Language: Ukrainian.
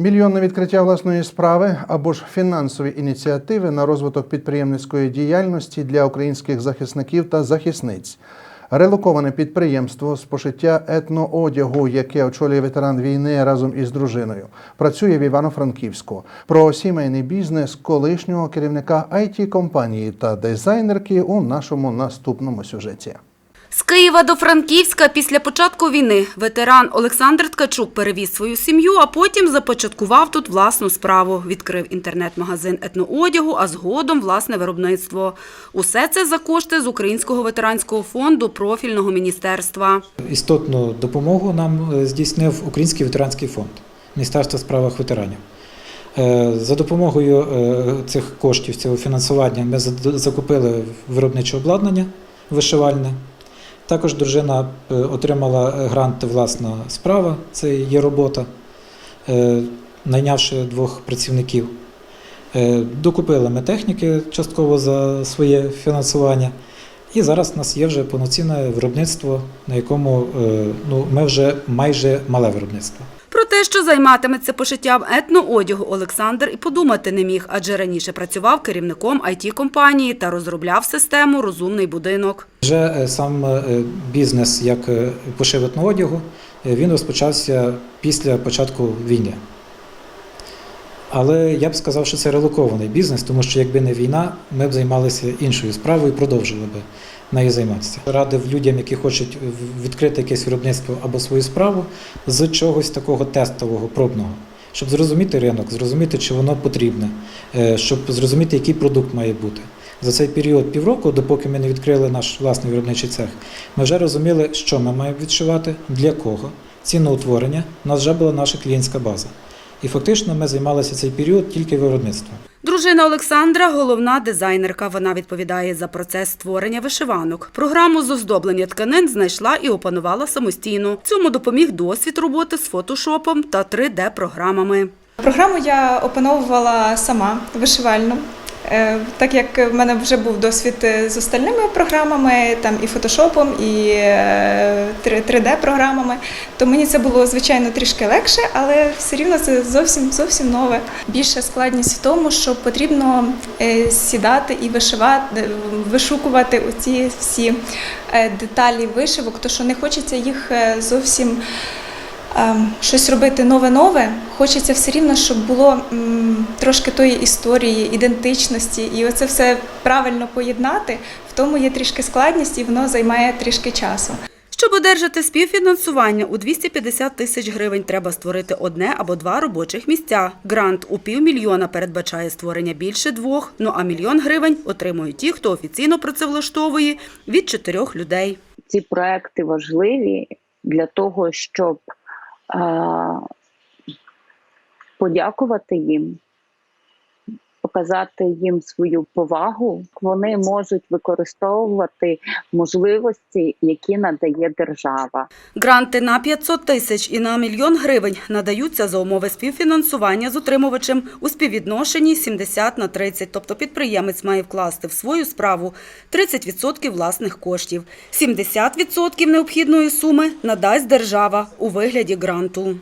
Мільйон на відкриття власної справи або ж фінансові ініціативи на розвиток підприємницької діяльності для українських захисників та захисниць. Релоковане підприємство з пошиття етноодягу, яке очолює ветеран війни разом із дружиною, працює в Івано-Франківську. Про сімейний бізнес колишнього керівника it компанії та дизайнерки у нашому наступному сюжеті. З Києва до Франківська після початку війни ветеран Олександр Ткачук перевіз свою сім'ю, а потім започаткував тут власну справу. Відкрив інтернет-магазин етноодягу, а згодом власне виробництво. Усе це за кошти з Українського ветеранського фонду профільного міністерства. Істотну допомогу нам е, здійснив Український ветеранський фонд Міністерства справах ветеранів. Е, За допомогою е, цих коштів, цього фінансування, ми закупили виробниче обладнання вишивальне. Також дружина е, отримала грант власна справа, це є робота, е, найнявши двох працівників. Е, Докупили ми техніки частково за своє фінансування. І зараз у нас є вже повноцінне виробництво, на якому е, ну, ми вже майже мале виробництво. Про те, що займатиметься пошиттям етноодягу, Олександр і подумати не міг, адже раніше працював керівником it компанії та розробляв систему Розумний будинок. Вже е, сам е, бізнес як е, пошив етноодягу, він розпочався після початку війни. Але я б сказав, що це релокований бізнес, тому що якби не війна, ми б займалися іншою справою і продовжили б нею займатися. Радив людям, які хочуть відкрити якесь виробництво або свою справу, з чогось такого тестового, пробного, щоб зрозуміти ринок, зрозуміти, чи воно потрібне, е, щоб зрозуміти, який продукт має бути. За цей період півроку, допоки ми не відкрили наш власний виробничий цех, ми вже розуміли, що ми маємо відшивати, для кого, ціноутворення. У нас вже була наша клієнтська база. І фактично ми займалися цей період тільки виробництвом. Дружина Олександра – головна дизайнерка. Вона відповідає за процес створення вишиванок. Програму з оздоблення тканин знайшла і опанувала самостійно. Цьому допоміг досвід роботи з фотошопом та 3D-програмами. Програму я опановувала сама вишивальну. Е, Так як в мене вже був досвід е, з остальними програмами, там і фотошопом, і е, 3D-програмами, то мені це було звичайно трішки легше, але все рівно це зовсім зовсім нове. Більша складність в тому, що потрібно е, сідати і вишивати, вишукувати оці всі е, деталі вишивок, то що не хочеться їх е, зовсім щось робити нове-нове, хочеться все рівно, щоб було трошки тої історії, ідентичності, і оце все правильно поєднати. В тому є трішки складність, і воно займає трішки часу. Щоб одержати співфінансування у 250 тисяч гривень, треба створити одне або два робочих місця. Грант у півмільйона передбачає створення більше двох, ну а мільйон гривень отримують ті, хто офіційно працевлаштовує від чотирьох людей. ці проекти важливі для того, щоб подякувати їм, показати їм свою повагу. Вони можуть використовувати можливості, які надає держава. Гранти на 500 тисяч і на мільйон гривень надаються за умови співфінансування з отримувачем у співвідношенні 70 на 30, тобто підприємець має вкласти в свою справу 30% власних коштів. 70% необхідної суми надасть держава у вигляді гранту.